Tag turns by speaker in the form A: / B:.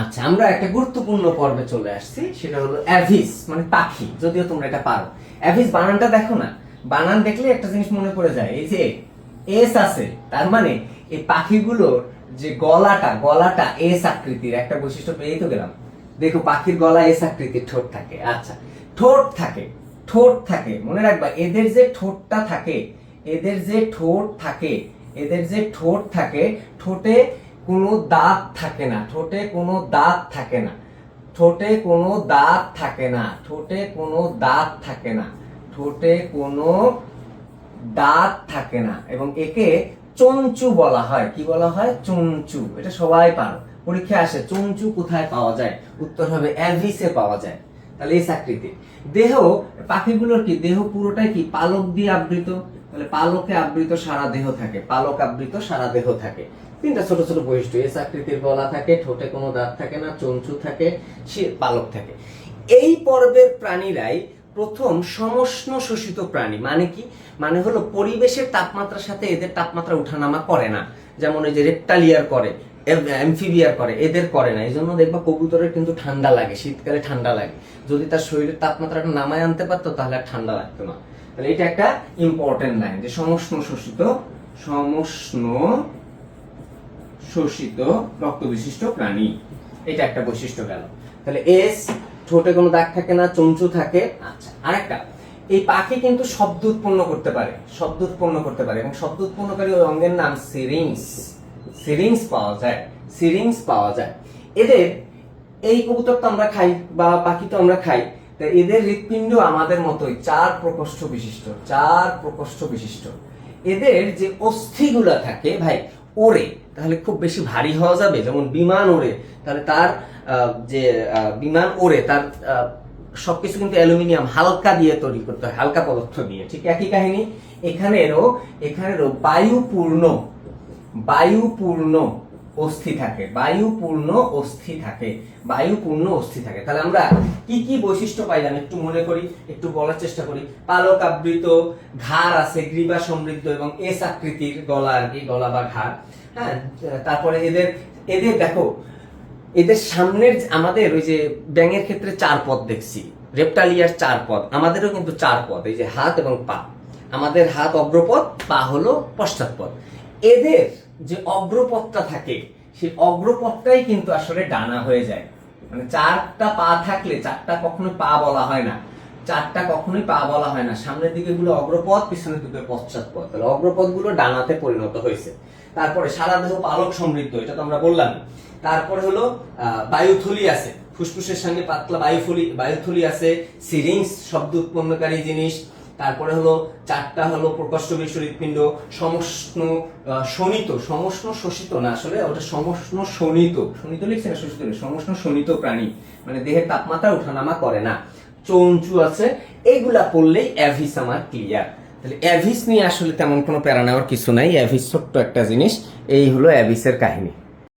A: আচ্ছা আমরা একটা গুরুত্বপূর্ণ পর্বে চলে আসছি, সেটা হলো অ্যাভিস মানে পাখি, যদিও তোমরা এটা পারো। অ্যাভিস বানানটা দেখো না, বানান দেখলে একটা জিনিস মনে পড়ে যায়, এই যে এস আছে, তার মানে এই পাখিগুলোর যে গলাটা গলাটা এস আকৃতির একটা বৈশিষ্ট্য পেয়েই তো গেলাম। দেখো, পাখির গলা এস আকৃতির, ঠোঁট থাকে আচ্ছা। ঠোঁট থাকে ঠোঁট থাকে, মনে রাখবা, এদের যে ঠোঁটটা থাকে, এদের যে ঠোঁট থাকে, এদের যে ঠোঁট থাকে, ঠোঁটে কোনো দাঁত থাকে না, ঠোঁটে কোনো দাঁত থাকে না, ঠোঁটে কোনো দাঁত থাকে না, ঠোঁটে কোনো দাঁত থাকে না, ঠোঁটে কোনো দাঁত থাকে না এবং একে চঞ্চু বলা হয়। কি বলা হয়? চঞ্চু। এটা সবাই পারো। পরীক্ষায় আসে, চঞ্চু কোথায় পাওয়া যায়? উত্তর হবে অ্যাভিসে পাওয়া যায়। তাহলে এই আকৃতি দেহ, পাখিগুলোর কি? দেহ পুরোটাই কি? পালক দিয়ে আবৃত? তাহলে পালকে আবৃত সারা দেহ থাকে, পালক আবৃত সারা দেহ থাকে। তিনটা ছোট ছোট বৈশিষ্ট্য। এস আকৃতির গলা থাকে, ঠোঁটে কোনো দাঁত থাকে না, চঞ্চু থাকে, সে পালক থাকে। এই পর্বের প্রাণীরাই প্রথম সমষ্ণ শোষিত প্রাণী। মানে কি? মানে হলো পরিবেশের তাপমাত্রার সাথে এদের তাপমাত্রা উঠানামা করে না। যেমন এই যে রেপ্টালিয়ার করে অ্যামফিবিয়ার করে, এদের করে না। এই জন্য দেখবা কবুতরের কিন্তু ঠান্ডা লাগে, শীতকালে ঠান্ডা লাগে। যদি তার শরীরের তাপমাত্রাটা নামায় আনতে পারতো, তাহলে আর ঠান্ডা লাগতো না। তাহলে এটা একটা ইম্পর্টেন্ট লাইন যে সমষ্ণ শোষিত, সমষ্ণ শোষিত রক্ত বিশিষ্ট প্রাণী। এটা একটা বৈশিষ্ট্য গেল। তাহলে এস, ঠোঁটে কোনো দাগ থাকে না চঞ্চু থাকে। আচ্ছা আরেকটা। এই পাখি কিন্তু শব্দ উৎপন্ন করতে পারে, শব্দ উৎপন্ন করতে পারে এবং শব্দ উৎপন্নকারী ওই অঙ্গের নাম সিরিংস। সিরিংস পাওয়া যায়, সিরিংস পাওয়া যায়। এদের, এই কবুতর তো আমরা খাই বা পাখি তো আমরা খাই, তা এদের হৃৎপিণ্ড আমাদের মতোই, চার প্রকোষ্ঠ বিশিষ্ট, চার প্রকোষ্ঠ বিশিষ্ট। এদের যে অস্থিগুলা থাকে, ভাই ওড়ে তাহলে খুব বেশি ভারী হওয়া যাবে? যেমন বিমান ওড়ে তাহলে তার যে বিমান ওড়ে তার সবকিছু কিন্তু অ্যালুমিনিয়াম হালকা দিয়ে তৈরি করতে হয়, হালকা পদার্থ দিয়ে, ঠিক একই কাহিনী? এখানেরও এখানেরও বায়ুপূর্ণ বায়ুপূর্ণ অস্থি থাকে, বায়ুপূর্ণ অস্থি থাকে, বায়ুপূর্ণ অস্থি থাকে। তাহলে আমরা কি কি বৈশিষ্ট্য পাইলাম একটু মনে করি, একটু বলার চেষ্টা করি। পালক আবৃত ঘাড় আছে, গ্রীবা সমৃদ্ধ এবং এস আকৃতির গলা আর কি, গলা বা ঘাড়। হ্যাঁ তারপরে এদের এদের দেখো, এদের সামনের আমাদের ওই যে ব্যাঙের ক্ষেত্রে চার পদ দেখছি, রেপটালিয়ার চার পদ, আমাদেরও কিন্তু চার পদ, এই যে হাত এবং পা। আমাদের হাত অগ্রপদ, পা হলো পশ্চাৎপদ। এদের যে অগ্রপথটা থাকে, সেই অগ্রপথটাই কিন্তু আসলে ডানা হয়ে যায়। মানে চারটা পা থাকলে, চারটা কখনো পা বলা হয় না। চারটা কখনোই পা বলা হয় না। সামনের দিকে গুলো অগ্রপথ, পিছনের দিকে পশ্চাৎপদ তাহলে অগ্রপদগুলো ডানাতে পরিণত হয়েছে। তারপরে সারা দেহ পালক সমৃদ্ধ, এটা তো আমরা বললাম। তারপরে হলো বায়ুথলি আছে। ফুসফুসের সঙ্গে পাতলা বায়ুথলি বায়ুথলি আছে। সিরিংস শব্দ উৎপন্নকারী জিনিস। তারপরে হলো চারটা হলো প্রকষ্ট হৃৎপিণ্ড সমষ্ণ শোণিত, সমষ্ণ শোষিত না আসলে, ওটা সমষ্ণ শোণিত। শোণিত লিখছে না শোষিত? সমষ্ণ শোণিত প্রাণী। মানে দেহের তাপমাত্রা উঠানামা করে না। চঞ্চু আছে, এইগুলা পড়লেই অ্যাভিস আমার ক্লিয়ার তাহলে অ্যাভিস নিয়ে আসলে তেমন কোনো প্যারা নেওয়ার কিছু নাই। অ্যাভিস ছোট্ট একটা জিনিস, এই হলো অ্যাভিসের কাহিনী।